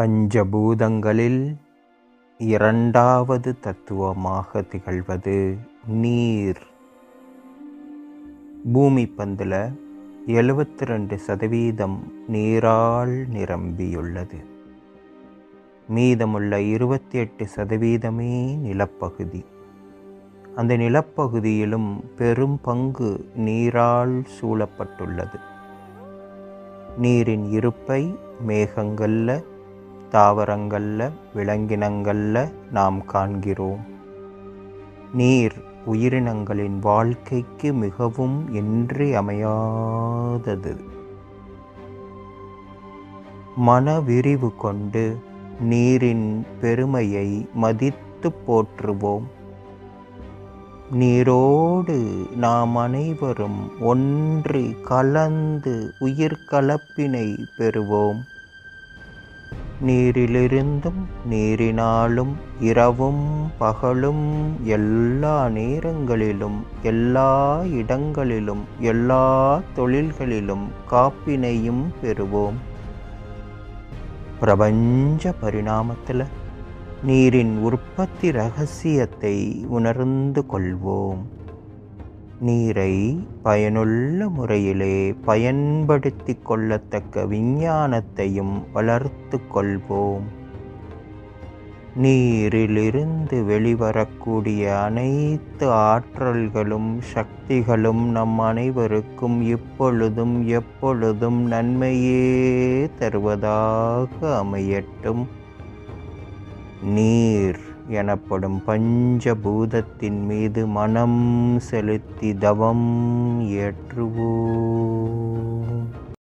பஞ்சபூதங்களில் இரண்டாவது தத்துவமாக திகழ்வது நீர். பூமி பந்தில் எழுபத்தி ரெண்டு சதவீதம் நீரால் நிரம்பியுள்ளது. மீதமுள்ள இருபத்தி எட்டு சதவீதமே நிலப்பகுதி. அந்த நிலப்பகுதியிலும் பெரும் பங்கு நீரால் சூழப்பட்டுள்ளது. நீரின் இருப்பை மேகங்களில் தாவரங்களில் விலங்கினங்களில் நாம் காண்கிறோம். நீர் உயிரினங்களின் வாழ்க்கைக்கு மிகவும் இன்றியமையாதது மன விரிவு கொண்டு நீரின் பெருமையை மதித்து போற்றுவோம். நீரோடு நாம் அனைவரும் ஒன்று கலந்து உயிர் கலப்பினை பெறுவோம். நீரிலிருந்தும் நீரினாலும் இரவும் பகலும் எல்லா நேரங்களிலும் எல்லா இடங்களிலும் எல்லா தொழில்களிலும் காப்பினையும் பெறுவோம். பிரபஞ்ச பரிணாமத்தில் நீரின் உற்பத்தி ரகசியத்தை உணர்ந்து கொள்வோம். நீரை பயனுள்ள முறையிலே பயன்படுத்தி கொள்ளத்தக்க விஞ்ஞானத்தையும் வளர்த்து கொள்வோம். நீரிலிருந்து வெளிவரக்கூடிய அனைத்து ஆற்றல்களும் சக்திகளும் நம் அனைவருக்கும் இப்பொழுதும் எப்பொழுதும் நன்மையே தருவதாக அமையட்டும். நீர் எனப்படும் பஞ்சபூதத்தின் மீது மனம் செலுத்தி தவம் ஏற்றுவோம்